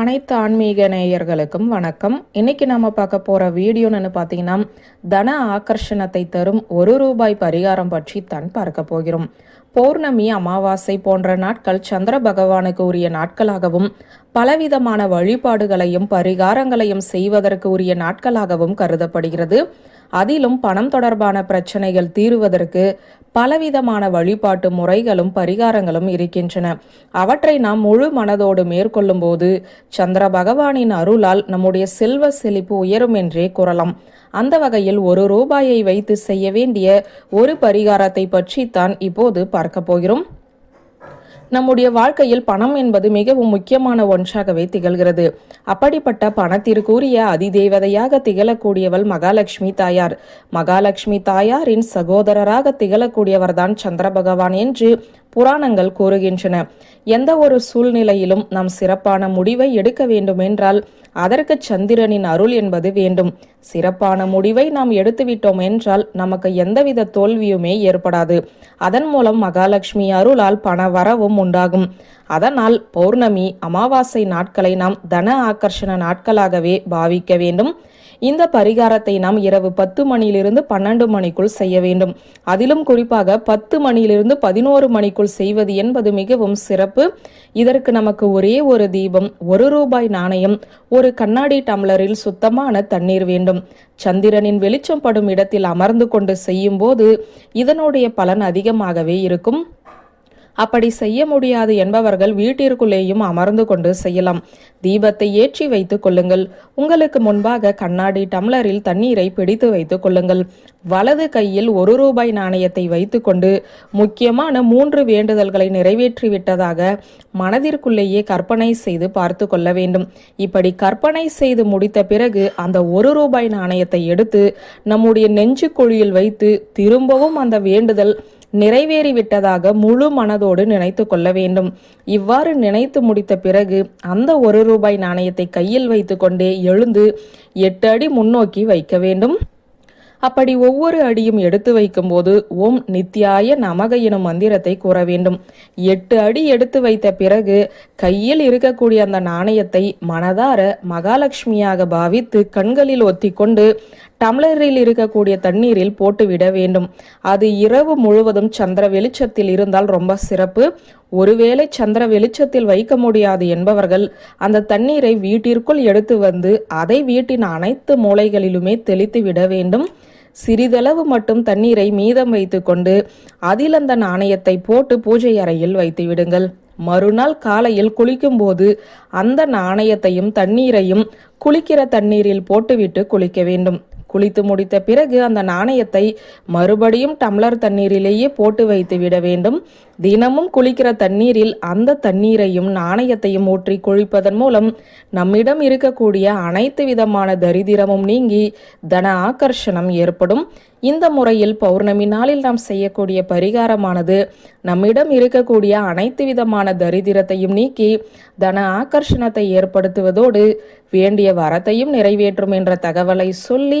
அனைத்து ஆன்மீக நேயர்களுக்கும் வணக்கம். இன்னைக்கு நம்ம பார்க்க போற வீடியோன்னு பார்த்தீங்கன்னா தன ஆகர்ஷணத்தை தரும் ஒரு ரூபாய் பரிகாரம் பற்றி தான் பார்க்க போகிறோம். பௌர்ணமி அமாவாசை போன்ற நாட்கள் சந்திர பகவானுக்கு உரிய நாட்களாகவும் பலவிதமான வழிபாடுகளையும் பரிகாரங்களையும் செய்வதற்கு உரிய நாட்களாகவும் கருதப்படுகிறது. அதிலும் பணம் தொடர்பான பிரச்சனைகள் தீருவதற்கு பலவிதமான வழிபாட்டு முறைகளும் பரிகாரங்களும் இருக்கின்றன. அவற்றை நாம் முழு மனதோடு மேற்கொள்ளும் போது சந்திர பகவானின் அருளால் நம்முடைய செல்வ செழிப்பு உயரும் என்றே கூறலாம். அந்த வகையில் ஒரு ரூபாயை வைத்து செய்ய வேண்டிய ஒரு பரிகாரத்தை பற்றி தான் இப்போது பார்க்க போகிறோம். நம்முடைய வாழ்க்கையில் பணம் என்பது மிகவும் முக்கியமான ஒன்றாகவே திகழ்கிறது. அப்படிப்பட்ட பணத்திற்குரிய அதிதேவதையாக திகழக்கூடியவள் மகாலட்சுமி தாயார். மகாலட்சுமி தாயாரின் சகோதரராக திகழக்கூடியவர்தான் சந்திர பகவான் என்று புராணங்கள் கூறுகின்றன. எந்த ஒரு சூழ்நிலையிலும் நாம் சிறப்பான முடிவை எடுக்க வேண்டுமென்றால் அதற்கு சந்திரனின் அருள் என்பது வேண்டும். சிறப்பான முடிவை நாம் எடுத்துவிட்டோம் என்றால் நமக்கு எந்தவித தோல்வியுமே ஏற்படாது. அதன் மூலம் மகாலட்சுமி அருளால் பண வரவும் உண்டாகும். அதனால் பௌர்ணமி அமாவாசை நாட்களை நாம் தன ஆக்கர்ஷண நாட்களாகவே பாவிக்க வேண்டும். இந்த பரிகாரத்தை நாம் இரவு பத்து மணியிலிருந்து பன்னெண்டு மணிக்குள் செய்ய வேண்டும். அதிலும் குறிப்பாக பத்து மணியிலிருந்து பதினோரு மணிக்குள் செய்வது என்பது மிகவும் சிறப்பு. இதற்கு நமக்கு ஒரே ஒரு தீபம் ஒரு ரூபாய் நாணயம் ஒரு கண்ணாடி டம்ளரில் சுத்தமான தண்ணீர் வேண்டும். சந்திரனின் வெளிச்சம் படும் இடத்தில் அமர்ந்து கொண்டு செய்யும் போது இதனுடைய பலன் அதிகமாகவே இருக்கும். அப்படி செய்ய முடியாது என்பவர்கள் வீட்டிற்குள்ளேயும் அமர்ந்து கொண்டு செய்யலாம். தீபத்தை ஏற்றி வைத்துக் கொள்ளுங்கள். உங்களுக்கு முன்பாக கண்ணாடி டம்ளரில் தண்ணீரை பிடித்து வைத்துக் கொள்ளுங்கள். வலது கையில் ஒரு ரூபாய் நாணயத்தை வைத்துக்கொண்டு முக்கியமான மூன்று வேண்டுதல்களை நிறைவேற்றி விட்டதாக மனதிற்குள்ளேயே கற்பனை செய்து பார்த்து கொள்ள வேண்டும். இப்படி கற்பனை செய்து முடித்த பிறகு அந்த ஒரு ரூபாய் நாணயத்தை எடுத்து நம்முடைய நெஞ்சு குழியில் வைத்து திரும்பவும் அந்த வேண்டுதல் நிறைவேறிவிட்டதாக முழு மனதோடு நினைத்து கொள்ள வேண்டும். இவ்வாறு நினைத்து முடித்த பிறகு அந்த ஒரு ரூபாய் நாணயத்தை கையில் வைத்துக்கொண்டே எழுந்து எட்டு அடி முன்னோக்கி வைக்க வேண்டும். அப்படி ஒவ்வொரு அடியும் எடுத்து வைக்கும்போது ஓம் நித்யாய நமக எனும் மந்திரத்தை கூற வேண்டும். எட்டு அடி எடுத்து வைத்த பிறகு கையில் இருக்கக்கூடிய அந்த நாணயத்தை மனதார மகாலட்சுமியாக பாவித்து கண்களில் ஒத்திக்கொண்டு டம்ளரில் இருக்கக்கூடிய தண்ணீரில் போட்டுவிட வேண்டும். அது இரவு முழுவதும் சந்திர வெளிச்சத்தில் இருந்தால் ரொம்ப சிறப்பு. ஒருவேளை சந்திர வெளிச்சத்தில் வைக்க முடியாது என்பவர்கள் அந்த தண்ணீரை வீட்டிற்குள் எடுத்து வந்து அதை வீட்டின் அனைத்து மூலைகளிலுமே தெளித்து விட வேண்டும். சிறிதளவு மட்டும் தண்ணீரை மீதம் வைத்துக்கொண்டு அதில் அந்த நாணயத்தை போட்டு பூஜை அறையில் வைத்து விடுங்கள் மறுநாள் காலையில் குளிக்கும்போது அந்த நாணயத்தையும் தண்ணீரையும் குளிக்கிற தண்ணீரில் போட்டுவிட்டு குளிக்க வேண்டும். குளித்து முடித்த பிறகு அந்த நாணயத்தை மறுபடியும் டம்ளர் தண்ணீரிலேயே போட்டு வைத்து விட வேண்டும். தினமும் குளிக்கிற தண்ணீரில் அந்த தண்ணீரையும் நாணயத்தையும் ஊற்றி குளிப்பதன் மூலம் நம்மிடம் இருக்கக்கூடிய அனைத்து விதமான தரிதிரமும் நீங்கி தன ஆக்கர்ஷணம் ஏற்படும். இந்த முறையில் பௌர்ணமி நாளில் நாம் செய்யக்கூடிய பரிகாரமானது நம்மிடம் இருக்கக்கூடிய அனைத்து விதமான தரிதிரத்தையும் நீக்கி தன ஆகர்ஷணத்தை ஏற்படுத்துவதோடு வேண்டிய வரத்தையும் நிறைவேற்றும் என்ற தகவலை சொல்லி